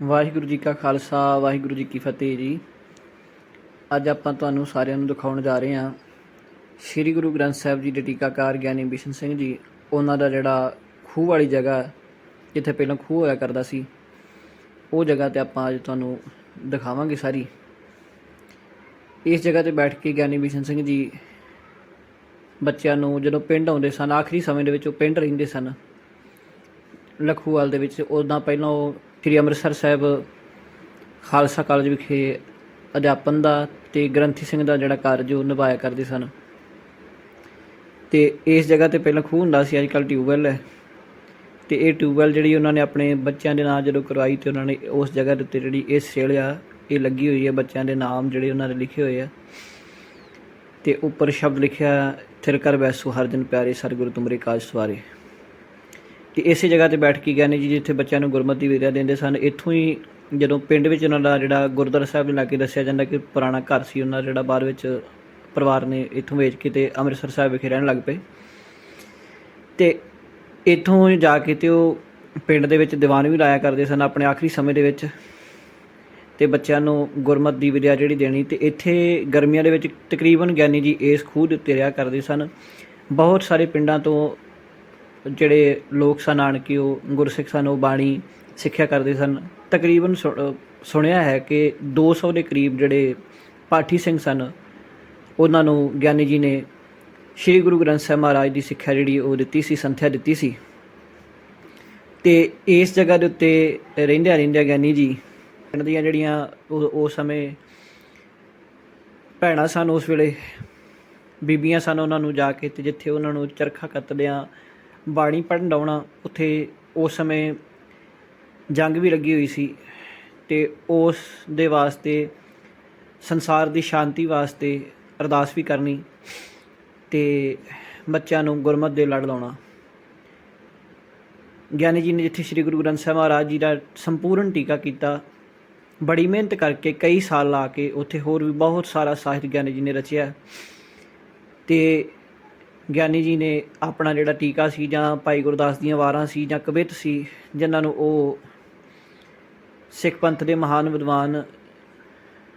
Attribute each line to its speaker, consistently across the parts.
Speaker 1: ਵਾਹਿਗੁਰੂ ਜੀ ਕਾ ਖਾਲਸਾ, ਵਾਹਿਗੁਰੂ ਜੀ ਕੀ ਫਤਿਹ ਜੀ। ਅੱਜ ਆਪਾਂ ਤੁਹਾਨੂੰ ਸਾਰਿਆਂ ਨੂੰ ਦਿਖਾਉਣ ਜਾ ਰਹੇ ਹਾਂ ਸ੍ਰੀ ਗੁਰੂ ਗ੍ਰੰਥ ਸਾਹਿਬ ਜੀ ਦੇ ਟੀਕਾਕਾਰ ਗਿਆਨੀ ਬਿਸ਼ਨ ਸਿੰਘ ਜੀ। ਉਹਨਾਂ ਦਾ ਜਿਹੜਾ ਖੂਹ ਵਾਲੀ ਜਗ੍ਹਾ ਜਿੱਥੇ ਪਹਿਲਾਂ ਖੂਹ ਹੋਇਆ ਕਰਦਾ ਸੀ, ਉਹ ਜਗ੍ਹਾ ਤੇ ਆਪਾਂ ਅੱਜ ਤੁਹਾਨੂੰ ਦਿਖਾਵਾਂਗੇ ਸਾਰੀ। ਇਸ ਜਗ੍ਹਾ ਤੇ ਬੈਠ ਕੇ ਗਿਆਨੀ ਬਿਸ਼ਨ ਸਿੰਘ ਜੀ ਬੱਚਿਆਂ ਨੂੰ ਜਦੋਂ ਪਿੰਡ ਆਉਂਦੇ ਸਨ, ਆਖਰੀ ਸਮੇਂ ਦੇ ਵਿੱਚ ਉਹ ਪਿੰਡ ਰਹਿੰਦੇ ਸਨ। ਲਖੂਵਾਲ ਦੇ ਵਿੱਚ, ਉਦਾਂ ਪਹਿਲਾਂ ਉਹ ਸ੍ਰੀ ਅੰਮ੍ਰਿਤਸਰ ਸਾਹਿਬ ਖਾਲਸਾ ਕਾਲਜ ਵਿਖੇ ਅਧਿਆਪਨ ਦਾ ਤੇ ਗ੍ਰੰਥੀ ਸਿੰਘ ਦਾ ਜਿਹੜਾ ਕਾਰਜ ਉਹ ਨਿਭਾਇਆ ਕਰਦੇ ਸਨ। ਤੇ ਇਸ ਜਗ੍ਹਾ ਤੇ ਪਹਿਲਾਂ ਖੂਹ ਹੁੰਦਾ ਸੀ ਅੱਜ ਕੱਲ੍ਹ ਟਿਊਬਵੈਲ ਹੈ। ਤੇ ਇਹ ਟਿਊਬਵੈਲ ਜਿਹੜੀ ਉਹਨਾਂ ਨੇ ਆਪਣੇ ਬੱਚਿਆਂ ਦੇ ਨਾਂ ਜਦੋਂ ਕਰਵਾਈ ਤੇ ਉਹਨਾਂ ਨੇ ਉਸ ਜਗ੍ਹਾ ਦੇ ਉੱਤੇ ਜਿਹੜੀ ਇਹ ਸੇਲ ਆ, ਇਹ ਲੱਗੀ ਹੋਈ ਹੈ ਬੱਚਿਆਂ ਦੇ ਨਾਮ ਜਿਹੜੇ ਉਹਨਾਂ ਦੇ ਲਿਖੇ ਹੋਏ ਆ। ਤੇ ਉੱਪਰ ਸ਼ਬਦ ਲਿਖਿਆ ਥਿਰ ਕਰ ਬੈਸੋ ਹਰ ਦਿਨ ਪਿਆਰੇ ਸਰਗੁਰੂ ਤੁਮਰੇ ਕਾਜ ਸਵਾਰੇ। ਤੇ ਇਸੇ ਜਗ੍ਹਾ ਤੇ ਬੈਠ ਕੇ ਗਿਆਨੀ ਜੀ, ਜਿੱਥੇ ਬੱਚਿਆਂ ਨੂੰ ਗੁਰਮਤਿ ਦੀ ਵਿਦਿਆ ਦਿੰਦੇ ਸਨ, ਇੱਥੋਂ ਹੀ ਜਦੋਂ ਪਿੰਡ ਵਿੱਚ ਉਹਨਾਂ ਦਾ ਜਿਹੜਾ ਗੁਰਦੁਆਰਾ ਸਾਹਿਬ ਦੇ ਲਾਗੇ ਦੱਸਿਆ ਜਾਂਦਾ ਕਿ ਪੁਰਾਣਾ ਘਰ ਸੀ, ਉਹਨਾਂ ਦਾ ਜਿਹੜਾ ਬਾਅਦ ਵਿੱਚ ਪਰਿਵਾਰ ਨੇ ਇੱਥੋਂ ਵੇਚ ਕੇ ਤੇ ਅੰਮ੍ਰਿਤਸਰ ਸਾਹਿਬ ਵਿਖੇ ਰਹਿਣ ਲੱਗ ਪਏ। ਤੇ ਇੱਥੋਂ ਜਾ ਕੇ ਤੇ ਉਹ ਪਿੰਡ ਦੇ ਵਿੱਚ ਦੀਵਾਨ ਵੀ ਲਾਇਆ ਕਰਦੇ ਸਨ ਆਪਣੇ ਆਖਰੀ ਸਮੇਂ ਦੇ ਵਿੱਚ। ਤੇ ਬੱਚਿਆਂ ਨੂੰ ਗੁਰਮਤ ਦੀ ਵਿਦਿਆ ਜਿਹੜੀ ਦੇਣੀ ਤੇ ਇੱਥੇ ਗਰਮੀਆਂ ਦੇ ਵਿੱਚ ਤਕਰੀਬਨ ਗਿਆਨੀ ਜੀ ਇਸ ਖੂਹ ਦੇ ਉੱਤੇ ਰਿਹਾ ਕਰਦੇ ਸਨ। ਬਹੁਤ ਸਾਰੇ ਪਿੰਡਾਂ ਤੋਂ ਜਿਹੜੇ ਲੋਕ ਸਨ ਆਣ ਕੇ ਉਹ ਗੁਰਸਿੱਖ ਸਨ, ਉਹ ਬਾਣੀ ਸਿੱਖਿਆ ਕਰਦੇ ਸਨ। ਤਕਰੀਬਨ ਸੁ- ਸੁਣਿਆ ਹੈ ਕਿ 200 ਦੇ ਕਰੀਬ ਜਿਹੜੇ ਪਾਠੀ ਸਿੰਘ ਸਨ, ਉਹਨਾਂ ਨੂੰ ਗਿਆਨੀ ਜੀ ਨੇ ਸ੍ਰੀ ਗੁਰੂ ਗ੍ਰੰਥ ਸਾਹਿਬ ਮਹਾਰਾਜ ਦੀ ਸਿੱਖਿਆ ਜਿਹੜੀ ਉਹ ਦਿੱਤੀ ਸੀ, ਸੰਥਿਆ ਦਿੱਤੀ ਸੀ। ਤੇ ਇਸ ਜਗ੍ਹਾ ਦੇ ਉੱਤੇ ਰਹਿੰਦਿਆਂ ਰਹਿੰਦਿਆਂ ਗਿਆਨੀ ਜੀ ਪਿੰਡ ਦੀਆਂ ਜਿਹੜੀਆਂ ਉਹ ਉਸ ਸਮੇਂ ਭੈਣਾਂ ਸਨ, ਉਸ ਵੇਲੇ ਬੀਬੀਆਂ ਸਨ, ਉਹਨਾਂ ਨੂੰ ਜਾ ਕੇ ਤੇ ਜਿੱਥੇ ਉਹਨਾਂ ਨੂੰ ਚਰਖਾ ਕੱਤਦਿਆਂ ਬਾਣੀ ਪੜ੍ਹਨ ਲਾਉਣਾ ਉੱਥੇ ਉਸ ਸਮੇਂ ਜੰਗ ਵੀ ਲੱਗੀ ਹੋਈ ਸੀ ਤੇ ਉਸ ਦੇ ਵਾਸਤੇ, ਸੰਸਾਰ ਦੀ ਸ਼ਾਂਤੀ ਵਾਸਤੇ ਅਰਦਾਸ ਵੀ ਕਰਨੀ ਤੇ ਬੱਚਿਆਂ ਨੂੰ ਗੁਰਮਤਿ ਦੇ ਲੜ ਲਾਉਣਾ। ਗਿਆਨੀ ਜੀ ਨੇ ਜਿੱਥੇ ਸ੍ਰੀ ਗੁਰੂ ਗ੍ਰੰਥ ਸਾਹਿਬ ਮਹਾਰਾਜ ਜੀ ਦਾ ਸੰਪੂਰਨ ਟੀਕਾ ਕੀਤਾ, ਬੜੀ ਮਿਹਨਤ ਕਰਕੇ ਕਈ ਸਾਲ ਲਾ ਕੇ ਉੱਥੇ ਹੋਰ ਵੀ ਬਹੁਤ ਸਾਰਾ ਸਾਹਿਤ ਗਿਆਨੀ ਜੀ ਨੇ ਰਚਿਆ। ਤੇ ਗਿਆਨੀ ਜੀ ਨੇ ਆਪਣਾ ਜਿਹੜਾ ਟੀਕਾ ਸੀ ਜਾਂ ਭਾਈ ਗੁਰਦਾਸ ਦੀਆਂ ਵਾਰਾਂ ਸੀ ਜਾਂ ਕਵਿਤ ਸੀ, ਜਿਨ੍ਹਾਂ ਨੂੰ ਉਹ ਸਿੱਖ ਪੰਥ ਦੇ ਮਹਾਨ ਵਿਦਵਾਨ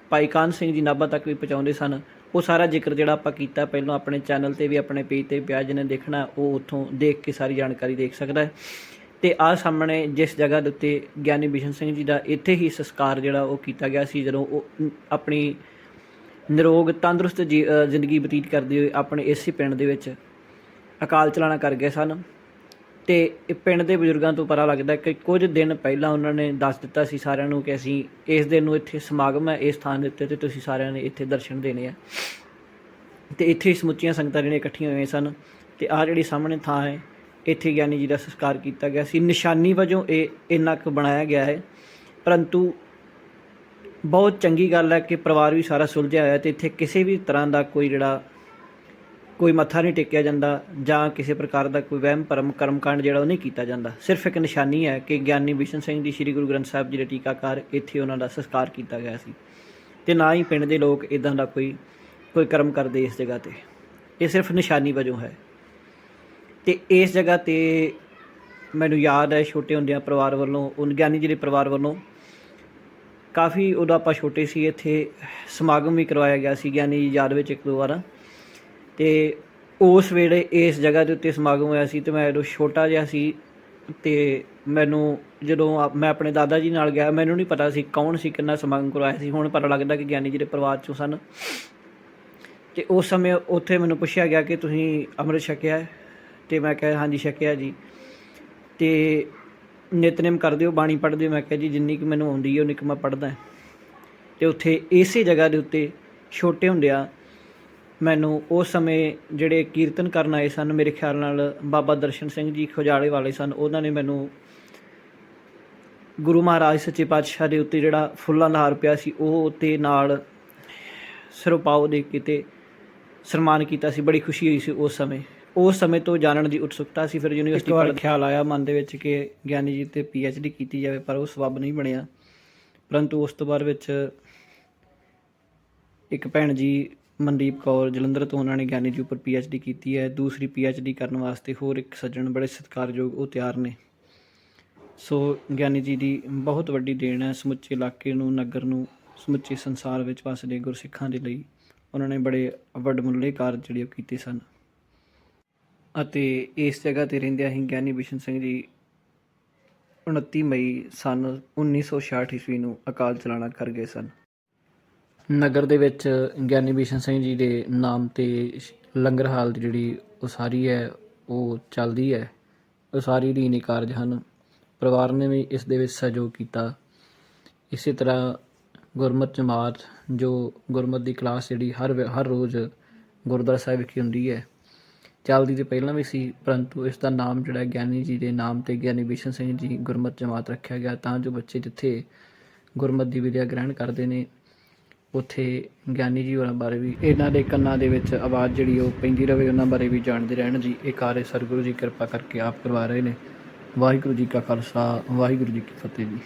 Speaker 1: ਭਾਈ ਕਾਨ ਸਿੰਘ ਜੀ ਨਾਭਾ ਤੱਕ ਵੀ ਪਹੁੰਚਾਉਂਦੇ ਸਨ, ਉਹ ਸਾਰਾ ਜ਼ਿਕਰ ਜਿਹੜਾ ਆਪਾਂ ਕੀਤਾ ਪਹਿਲਾਂ ਆਪਣੇ ਚੈਨਲ ਤੇ ਵੀ ਆਪਣੇ ਪੇਜ ਤੇ ਪਿਆ, ਜਿਹਨੇ ਦੇਖਣਾ, ਉਹ ਉੱਥੋਂ ਦੇਖ ਕੇ ਸਾਰੀ ਜਾਣਕਾਰੀ ਦੇਖ ਸਕਦਾ ਹੈ। ਤੇ ਆ ਸਾਹਮਣੇ ਜਿਸ ਜਗ੍ਹਾ ਦੇ ਉੱਤੇ ਗਿਆਨੀ ਬਿਸ਼ਨ ਸਿੰਘ ਜੀ ਦਾ ਇੱਥੇ ਹੀ ਸੰਸਕਾਰ ਜਿਹੜਾ ਉਹ ਕੀਤਾ ਗਿਆ ਸੀ, ਜਦੋਂ ਉਹ ਆਪਣੀ ਨਿਰੋਗ ਤੰਦਰੁਸਤ ਜੀ- ਜ਼ਿੰਦਗੀ ਬਤੀਤ ਕਰਦੇ ਹੋਏ ਆਪਣੇ ਇਸੇ ਪਿੰਡ ਦੇ ਵਿੱਚ ਅਕਾਲ ਚਲਾਣਾ ਕਰ ਗਏ ਸਨ। ਤੇ ਇਹ ਪਿੰਡ ਦੇ ਬਜ਼ੁਰਗਾਂ ਤੋਂ ਪਤਾ ਲੱਗਦਾ ਕਿ ਕੁਝ ਦਿਨ ਪਹਿਲਾਂ ਉਹਨਾਂ ਨੇ ਦੱਸ ਦਿੱਤਾ ਸੀ ਸਾਰਿਆਂ ਨੂੰ ਕਿ ਅਸੀਂ ਇਸ ਦਿਨ ਨੂੰ ਇੱਥੇ ਸਮਾਗਮ ਹੈ, ਇਸ ਥਾਂ ਦੇ ਉੱਤੇ ਤੇ ਤੁਸੀਂ ਸਾਰਿਆਂ ਨੇ ਇੱਥੇ ਦਰਸ਼ਨ ਦੇਣੇ ਆ। ਤੇ ਇੱਥੇ ਸਮੁੱਚੀਆਂ ਸੰਗਤਾਂ ਜਿਹੜੀਆਂ ਇਕੱਠੀਆਂ ਹੋਈਆਂ ਸਨ ਤੇ ਆਹ ਜਿਹੜੀ ਸਾਹਮਣੇ ਥਾਂ ਹੈ, ਇੱਥੇ ਗਿਆਨੀ ਜੀ ਦਾ ਸੰਸਕਾਰ ਕੀਤਾ ਗਿਆ ਸੀ। ਨਿਸ਼ਾਨੀ ਵਜੋਂ ਇਹ ਇੰਨਾ ਕੁ ਬਣਾਇਆ ਗਿਆ ਹੈ। ਪਰੰਤੂ ਬਹੁਤ ਚੰਗੀ ਗੱਲ ਹੈ ਕਿ ਪਰਿਵਾਰ ਵੀ ਸਾਰਾ ਸੁਲਝਿਆ ਹੋਇਆ ਤੇ ਇੱਥੇ ਕਿਸੇ ਵੀ ਤਰ੍ਹਾਂ ਦਾ ਕੋਈ ਜਿਹੜਾ ਕੋਈ ਮੱਥਾ ਨਹੀਂ ਟੇਕਿਆ ਜਾਂਦਾ ਜਾਂ ਕਿਸੇ ਪ੍ਰਕਾਰ ਦਾ ਕੋਈ ਵਹਿਮ ਭਰਮ ਕਰਮਕਾਂਡ ਜਿਹੜਾ ਉਹ ਨਹੀਂ ਕੀਤਾ ਜਾਂਦਾ। ਸਿਰਫ ਇੱਕ ਨਿਸ਼ਾਨੀ ਹੈ ਕਿ ਗਿਆਨੀ ਬਿਸ਼ਨ ਸਿੰਘ ਜੀ, ਸ੍ਰੀ ਗੁਰੂ ਗ੍ਰੰਥ ਸਾਹਿਬ ਜੀ ਦੇ ਟੀਕਾਕਾਰ ਇੱਥੇ ਉਹਨਾਂ ਦਾ ਸੰਸਕਾਰ ਕੀਤਾ ਗਿਆ ਸੀ ਤੇ ਨਾ ਹੀ ਪਿੰਡ ਦੇ ਲੋਕ ਇਦਾਂ ਦਾ ਕੋਈ ਕੋਈ ਕਰਮ ਕਰਦੇ ਇਸ ਜਗ੍ਹਾ ਤੇ। ਇਹ ਸਿਰਫ ਨਿਸ਼ਾਨੀ ਵਜੋਂ ਹੈ। ਤੇ ਇਸ ਜਗ੍ਹਾ ਤੇ ਮੈਨੂੰ ਯਾਦ ਹੈ ਛੋਟੇ ਹੁੰਦਿਆਂ ਪਰਿਵਾਰ ਵੱਲੋਂ, ਉਹ ਗਿਆਨੀ ਜੀ ਦੇ ਪਰਿਵਾਰ ਵੱਲੋਂ ਕਾਫੀ ਉਦੋਂ ਆਪਾਂ ਛੋਟੇ ਸੀ, ਇੱਥੇ ਸਮਾਗਮ ਵੀ ਕਰਵਾਇਆ ਗਿਆ ਸੀ, ਗਿਆਨੀ ਜੀ ਯਾਦ ਵਿੱਚ ਇੱਕ ਦੋ ਵਾਰ। ਤੇ ਉਸ ਵੇਲੇ ਇਸ ਜਗ੍ਹਾ ਦੇ ਉੱਤੇ ਸਮਾਗਮ ਹੋਇਆ ਸੀ ਤੇ ਮੈਂ ਉਦੋਂ ਛੋਟਾ ਜਿਹਾ ਸੀ ਤੇ ਮੈਨੂੰ ਜਦੋਂ ਮੈਂ ਆਪਣੇ ਦਾਦਾ ਜੀ ਨਾਲ ਗਿਆ, ਮੈਨੂੰ ਨਹੀਂ ਪਤਾ ਸੀ ਕੌਣ ਸੀ, ਕਿੰਨਾ ਸਮਾਗਮ ਕਰਵਾਇਆ ਸੀ। ਹੁਣ ਪਤਾ ਲੱਗਦਾ ਕਿ ਗਿਆਨੀ ਜੀ ਦੇ ਪਰਿਵਾਰ ਚੋਂ ਸਨ। ਤੇ ਉਸ ਸਮੇਂ ਉੱਥੇ ਮੈਨੂੰ ਪੁੱਛਿਆ ਗਿਆ ਕਿ ਤੁਸੀਂ ਅੰਮ੍ਰਿਤ ਛਕਿਆ ਹੈ? ਤੇ ਮੈਂ ਕਿਹਾ, ਹਾਂਜੀ, ਛਕਿਆ ਜੀ। ਤੇ ਨਿਤਨੇਮ ਕਰਦੇ ਹੋ, ਬਾਣੀ ਪੜ੍ਹਦੇ ਹੋ, ਮੈਂ ਕਿਹਾ ਜੀ ਜਿੰਨੀ ਕਿ ਮੈਨੂੰ ਆਉਂਦੀ ਹੈ, ਉਨੀ ਕੁ ਮੈਂ ਪੜ੍ਹਦਾ ਹਾਂ। ਤੇ ਉੱਥੇ ਇਸੇ ਜਗ੍ਹਾ ਦੇ ਉੱਤੇ ਛੋਟੇ ਹੁੰਦਿਆਂ ਮੈਨੂੰ ਉਸ ਸਮੇਂ ਜਿਹੜੇ ਕੀਰਤਨ ਕਰਨ ਆਏ ਸਨ, ਮੇਰੇ ਖਿਆਲ ਨਾਲ ਬਾਬਾ ਦਰਸ਼ਨ ਸਿੰਘ ਜੀ ਖੁਜਾਲੇ ਵਾਲੇ ਸਨ, ਉਹਨਾਂ ਨੇ ਮੈਨੂੰ ਗੁਰੂ ਮਹਾਰਾਜ ਸੱਚੇ ਪਾਤਸ਼ਾਹ ਦੇ ਉੱਤੇ ਜਿਹੜਾ ਫੁੱਲਾਂ ਦਾ ਹਾਰ ਪਿਆ ਸੀ, ਉਹ ਤੇ ਨਾਲ ਸਰਪਾਉ ਦੇ ਕੇ ਤੇ ਸਨਮਾਨ ਕੀਤਾ ਸੀ, ਬੜੀ ਖੁਸ਼ੀ ਹੋਈ ਸੀ ਉਸ ਸਮੇਂ ਉਸ ਸਮੇਂ ਤੋਂ ਜਾਣਨ ਦੀ ਉਤਸੁਕਤਾ ਸੀ ਫਿਰ ਯੂਨੀਵਰਸਿਟੀ ਪੜ੍ਹ ਖਿਆਲ ਆਇਆ ਮਨ ਦੇ ਵਿੱਚ ਕਿ ਗਿਆਨੀ ਜੀ ਤੇ ਡੀ ਕੀਤੀ ਜਾਵੇ ਪਰ ਉਹ ਸਬਬ ਨਹੀਂ ਬਣਿਆ। ਪਰੰਤੂ ਉਸ ਤੋਂ ਬਾਅਦ ਵਿੱਚ ਇੱਕ ਭੈਣ ਜੀ ਮਨਦੀਪ ਕੌਰ ਜਲੰਧਰ ਤੋਂ ਉਹਨਾਂ ਨੇ ਗਿਆਨੀ ਜੀ ਉੱਪਰ ਡੀ ਕੀਤੀ ਹੈ। ਦੂਸਰੀ ਡੀ ਕਰਨ ਵਾਸਤੇ ਹੋਰ ਇੱਕ ਸੱਜਣ ਬੜੇ ਸਤਿਕਾਰਯੋਗ ਉਹ ਤਿਆਰ ਨੇ। ਸੋ ਗਿਆਨੀ ਜੀ ਦੀ ਬਹੁਤ ਵੱਡੀ ਦੇਣ ਹੈ ਸਮੁੱਚੇ ਇਲਾਕੇ ਨੂੰ ਨਗਰ ਨੂੰ ਸਮੁੱਚੇ ਸੰਸਾਰ ਵਿੱਚ ਵਸਦੇ ਗੁਰਸਿੱਖਾਂ ਦੇ ਲਈ। ਉਹਨਾਂ ਨੇ ਬੜੇ ਵੱਡਮੁੱਲੇ ਕਾਰਜ ਜਿਹੜੇ ਉਹ ਕੀਤੇ ਸਨ। ਅਤੇ ਇਸ ਜਗ੍ਹਾ ਤੇ ਰਹਿੰਦਿਆਂ ਹੀ ਗਿਆਨੀ ਬਿਸ਼ਨ ਸਿੰਘ ਜੀ 29 ਮਈ ਸਨ 1966 ਈਸਵੀ ਨੂੰ ਅਕਾਲ ਚਲਾਣਾ ਕਰ ਗਏ ਸਨ। ਨਗਰ ਦੇ ਵਿੱਚ ਗਿਆਨੀ ਬਿਸ਼ਨ ਸਿੰਘ ਜੀ ਦੇ ਨਾਮ ਤੇ ਸ਼- ਲੰਗਰ ਹਾਲ ਦੀ ਜਿਹੜੀ ਉਸਾਰੀ ਹੈ, ਉਹ ਚੱਲਦੀ ਹੈ। ਉਸਾਰੀ ਅਧੀਨ ਹੀ ਕਾਰਜ ਹਨ। ਪਰਿਵਾਰ ਨੇ ਵੀ ਇਸ ਦੇ ਵਿੱਚ ਸਹਿਯੋਗ ਕੀਤਾ। ਇਸੇ ਤਰ੍ਹਾਂ ਗੁਰਮਤਿ ਜਮਾਤ, ਜੋ ਗੁਰਮਤ ਦੀ ਕਲਾਸ ਜਿਹੜੀ ਹਰ ਵੇ- ਹਰ ਰੋਜ਼ ਗੁਰਦੁਆਰਾ ਸਾਹਿਬ ਵਿਖੇ ਹੁੰਦੀ ਹੈ ਚੱਲਦੀ ਤੇ ਪਹਿਲਾਂ ਵੀ ਸੀ, ਪਰੰਤੂ ਇਸ ਦਾ ਨਾਮ ਜਿਹੜਾ ਗਿਆਨੀ ਜੀ ਦੇ ਨਾਮ ਤੇ ਗਿਆਨੀ ਵਿਸ਼ਨ ਸਿੰਘ ਜੀ ਗੁਰਮਤਿ ਜਮਾਤ ਰੱਖਿਆ ਗਿਆ, ਤਾਂ ਜੋ ਬੱਚੇ ਜਿੱਥੇ ਗੁਰਮਤ ਦੀ ਵਿਦਿਆ ਗ੍ਰਹਿਣ ਕਰਦੇ ਨੇ, ਉੱਥੇ ਗਿਆਨੀ ਜੀ ਹੋਰਾਂ ਬਾਰੇ ਵੀ, ਇਹਨਾਂ ਦੇ ਕੰਨਾਂ ਦੇ ਵਿੱਚ ਆਵਾਜ਼ ਜਿਹੜੀ ਉਹ ਪੈਂਦੀ ਰਹੇ ਉਹਨਾਂ ਬਾਰੇ ਵੀ ਜਾਣਦੇ ਰਹਿਣ ਜੀ। ਇਹ ਕਾਰਜ ਸਰਗੁਰੂ ਜੀ ਕਿਰਪਾ ਕਰਕੇ ਆਪ ਕਰਵਾ ਰਹੇ ਨੇ। ਵਾਹਿਗੁਰੂ ਜੀ ਕਾ ਖਾਲਸਾ, ਵਾਹਿਗੁਰੂ ਜੀ ਕੀ ਫਤਿਹ ਜੀ।